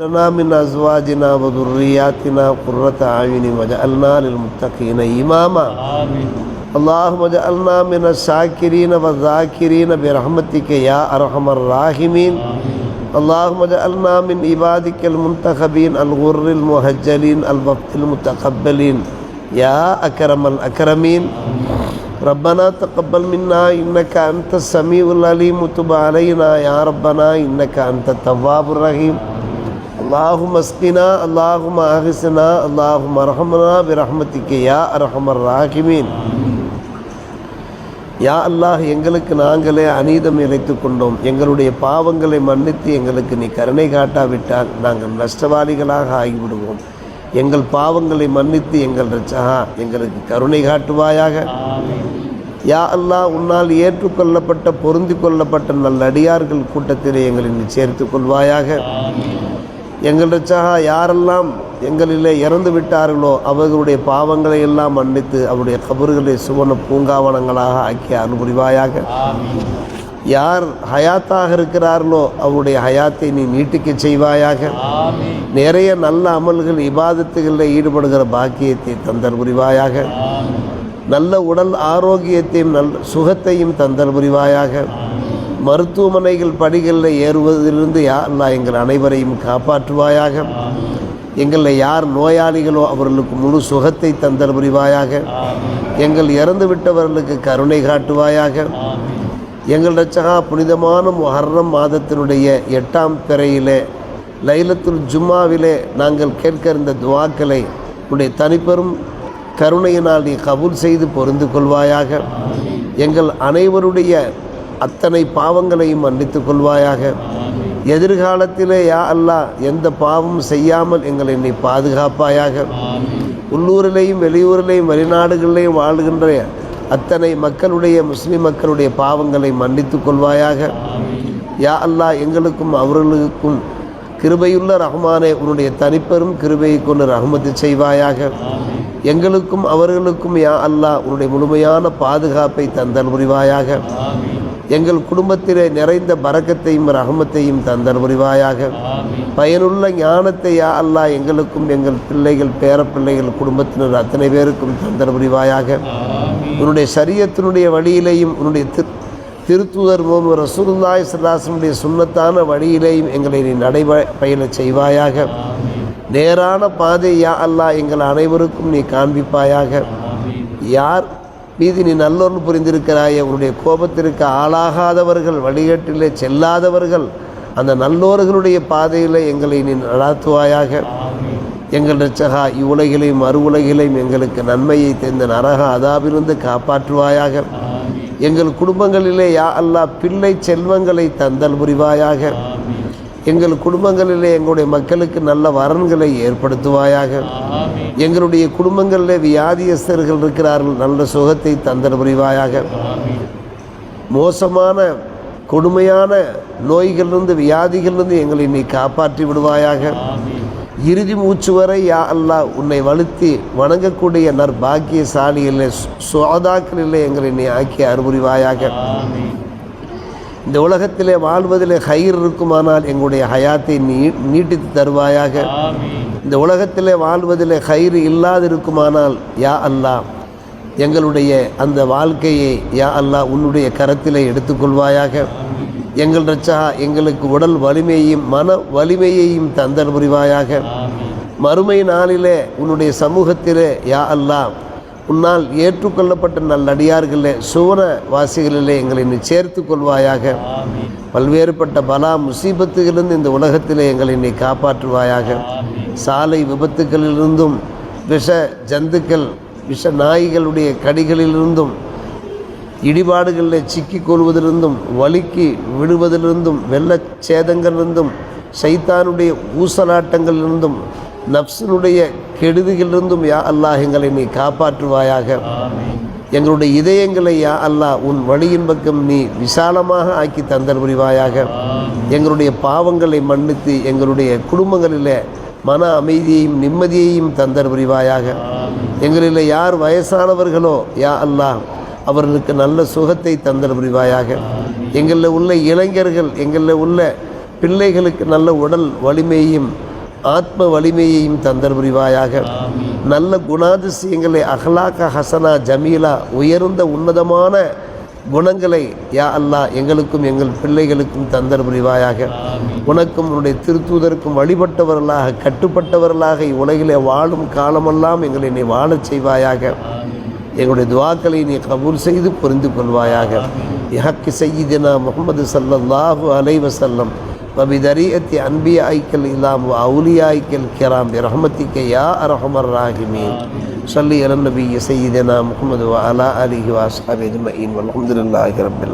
لنا من أزواجنا وذرياتنا قرة أعين وجعلنا للمتقين إماما. آمين. اللهم اجعلنا من الشاكرين والذاكرين برحمتك يا أرحم الراحمين. اللهم اجعلنا من عبادك المنتخبين الغر المهجلين الوقت المتقبلين يا أكرم الأكرمين. ربنا تقبل منا إنك أنت السميع العليم. وتب علينا يا ربنا إنك أنت التواب الرحيم. அல்லாஹும் அஸ்கினா அல்லாஹும் அஹிசனா அல்லாஹும் அரஹமனா பிரஹமத்திக்கு யா அரஹமர் ராகிமீன் யா அல்லாஹ் எங்களுக்கு நாங்களே அநீதம் இழைத்து கொண்டோம். எங்களுடைய பாவங்களை மன்னித்து எங்களுக்கு நீ கருணை காட்டாவிட்டால் நாங்கள் நஷ்டவாளிகளாக ஆகிவிடுவோம். எங்கள் பாவங்களை மன்னித்து எங்கள் ரச்சகா எங்களுக்கு கருணை காட்டுவாயாக. யா அல்லாஹ் உன்னால் ஏற்றுக்கொள்ளப்பட்ட பொருந்தி கொள்ளப்பட்ட நல்லடியார்கள் கூட்டத்திலே எங்களை நீ சேர்த்து கொள்வாயாக. எங்கள் ரச்சாக யாரெல்லாம் எங்களிலே இறந்து விட்டார்களோ அவர்களுடைய பாவங்களை எல்லாம் மன்னித்து அவருடைய கபறுகளை சுவன பூங்காவனங்களாக ஆக்கி அனுபுரிவாயாக யார் ஹயாத்தாக இருக்கிறார்களோ அவருடைய ஹயாத்தை நீ நீட்டிக்க செய்வாயாக. நிறைய நல்ல அமல்கள் இபாதத்துகளில் ஈடுபடுகிற பாக்கியத்தை தந்தல் புரிவாயாக நல்ல உடல் ஆரோக்கியத்தையும் நல் சுகத்தையும் தந்தல் புரிவாயாக மருத்துவமனைகள் படிகளில் ஏறுவதிலிருந்து யார் நான் எங்கள் அனைவரையும் காப்பாற்றுவாயாக. எங்களில் யார் நோயாளிகளோ அவர்களுக்கு முழு சுகத்தை தந்தல் புரிவாயாக. எங்கள் இறந்து விட்டவர்களுக்கு கருணை காட்டுவாயாக. எங்கள் ரச்சகா புனிதமான முஹர்ரம் மாதத்தினுடைய எட்டாம் பிறையிலே லைலத்துல் ஜும்மாவிலே நாங்கள் கேட்க இருந்த துவாக்களை உடைய தனிப்பெரும் கருணையினால் நீ கபூல் செய்து பொருந்து கொள்வாயாக. எங்கள் அனைவருடைய அத்தனை பாவங்களையும் மன்னித்துக் கொள்வாயாக. எதிர்காலத்திலே யா அல்லா எந்த பாவம் செய்யாமல் எங்களை நீ பாதுகாப்பாயாக. உள்ளூரிலேயும் வெளியூரிலேயும் வெளிநாடுகளிலேயும் வாழ்கின்ற அத்தனை மக்களுடைய முஸ்லீம் மக்களுடைய பாவங்களை மன்னித்துக் கொள்வாயாக. யா அல்லாஹ் எங்களுக்கும் அவர்களுக்கும் கிருபையுள்ள ரஹ்மானே உன்னுடைய தனிப்பெரும் கிருபையை கொண்டு ரஹ்மத்து செய்வாயாக. எங்களுக்கும் அவர்களுக்கும் யா அல்லா உன்னுடைய முழுமையான பாதுகாப்பை தந்தல் புரிவாயாக. எங்கள் குடும்பத்திலே நிறைந்த பரக்கத்தையும் ரஹமத்தையும் தந்தல் புரிவாயாக. பயனுள்ள ஞானத்தை யா அல்லாஹ் எங்களுக்கும் எங்கள் பிள்ளைகள் பேரப்பிள்ளைகள் குடும்பத்தினர் அத்தனை பேருக்கும் தந்தல் புரிவாயாக. உன்னுடைய சரியத்தினுடைய வழியிலேயும் உன்னுடைய திரு திருத்துதர் முகமது ரசூலுல்லாஹி சல்லாசனுடைய சுன்னத்தான வழியிலேயும் எங்களை நீ நடை பயிலச் செய்வாயாக. நேரான பாதை யா அல்லாஹ் எங்கள் அனைவருக்கும் நீ காண்பிப்பாயாக. யார் மீது நீ நல்லொருள் புரிந்திருக்கிறாய் உன்னுடைய கோபத்திற்கு ஆளாகாதவர்கள் வழிகட்டிலே செல்லாதவர்கள் அந்த நல்லோர்களுடைய பாதையில் எங்களை நீ நடாத்துவாயாக. எங்கள் ரச்சகா இவ்வுலகிலையும் மறு உலகிலையும் எங்களுக்கு நன்மையை தெரிந்த நரக அதாவிலிருந்து காப்பாற்றுவாயாக. எங்கள் குடும்பங்களிலே யா அல்லா பிள்ளை செல்வங்களை தந்தல் புரிவாயாக. எங்கள் குடும்பங்களிலே எங்களுடைய மக்களுக்கு நல்ல வரன்களை ஏற்படுத்துவாயாக. எங்களுடைய குடும்பங்களிலே வியாதியஸ்தர்கள் இருக்கிறார்கள் நல்ல சுகத்தை தந்தல் புரிவாயாக. மோசமான கொடுமையான நோய்களிலிருந்து வியாதிகளிலிருந்து எங்களை நீ காப்பாற்றி விடுவாயாக. இறுதி மூச்சு வரை யா அல்லாஹ் உன்னை வலுத்தி வணங்கக்கூடிய நற்பாக்கியசாலிகளிலே சுவாதாக்களிலே எங்களை நீ ஆக்கி அறுபுரிவாயாக இந்த உலகத்திலே வாழ்வதிலே கயிறு இருக்குமானால் எங்களுடைய ஹயாத்தை நீ நீட்டித்து தருவாயாக. இந்த உலகத்திலே வாழ்வதிலே கயிறு இல்லாதிருக்குமானால் யா அல்லாஹ் எங்களுடைய அந்த வாழ்க்கையை யா அல்லாஹ் உன்னுடைய கரத்திலே எடுத்துக்கொள்வாயாக. எங்கள் ரச்சா எங்களுக்கு உடல் வலிமையையும் மன வலிமையையும் தந்தல் புரிவாயாக மறுமை நாளிலே உன்னுடைய சமூகத்திலே யா அல்லாஹ் உன்னால் ஏற்றுக்கொள்ளப்பட்ட நல்லடியார்களே சுவன வாசிகளிலே எங்களை நீ சேர்த்து கொள்வாயாக. பல்வேறுபட்ட பலா முசீபத்துகளிலிருந்து இந்த உலகத்திலே எங்களை நீ காப்பாற்றுவாயாக. சாலை விபத்துகளிலிருந்தும் விஷ ஜந்துக்கள் விஷ நாய்களுடைய கடிகளிலிருந்தும் இடிபாடுகளில் சிக்கிக் கொள்வதிலிருந்தும் வலிக்கு விடுவதிலிருந்தும் வெள்ளச் சேதங்களிலிருந்தும் சைத்தானுடைய ஊசலாட்டங்களிலிருந்தும் நப்சினுடைய கெடுதிகளிலிருந்தும் யா அல்லாஹ் எங்களை நீ காப்பாற்றுவாயாக. எங்களுடைய இதயங்களை யா அல்லாஹ் உன் வழியின் பக்கம் நீ விசாலமாக ஆக்கி தந்தல் புரிவாயாக. எங்களுடைய பாவங்களை மன்னித்து எங்களுடைய குடும்பங்களிலே மன அமைதியையும் நிம்மதியையும் தந்தல் புரிவாயாக. எங்களில் யார் வயசானவர்களோ யா அல்லாஹ் அவர்களுக்கு நல்ல சுகத்தை தந்தல் புரிவாயாக. எங்களில் உள்ள இளைஞர்கள் எங்களில் உள்ள பிள்ளைகளுக்கு நல்ல உடல் வலிமையையும் ஆத்ம வலிமையையும் தந்தர் புரிவாயாக நல்ல குணாதிசயங்களை அஹ்லாக்க ஹசனா ஜமீலா உயர்ந்த உன்னதமான குணங்களை யா அல்லாஹ் எங்களுக்கும் எங்கள் பிள்ளைகளுக்கும் தந்தர் புரிவாயாக உனக்கும் உன்னுடைய திருத்தூதருக்கும் வழிபட்டவர்களாக கட்டுப்பட்டவர்களாக இவ்வுலகிலே வாழும் காலமெல்லாம் எங்களை நீ வாழச் செய்வாயாக. எங்களுடைய துவாக்களை நீ கபூல் செய்து புரிந்து கொள்வாயாக. இஹக்கு சையீதினா முகமது சல்லல்லாஹு அலைஹி வஸல்லம். وبذريئة أنبيائك الإلام وأوليائك الكرام برحمتك يا أرحم الراحمين. صلي على النبي سيدنا محمد وعلى آله وأصحابه أجمعين والحمد لله رب العالمين.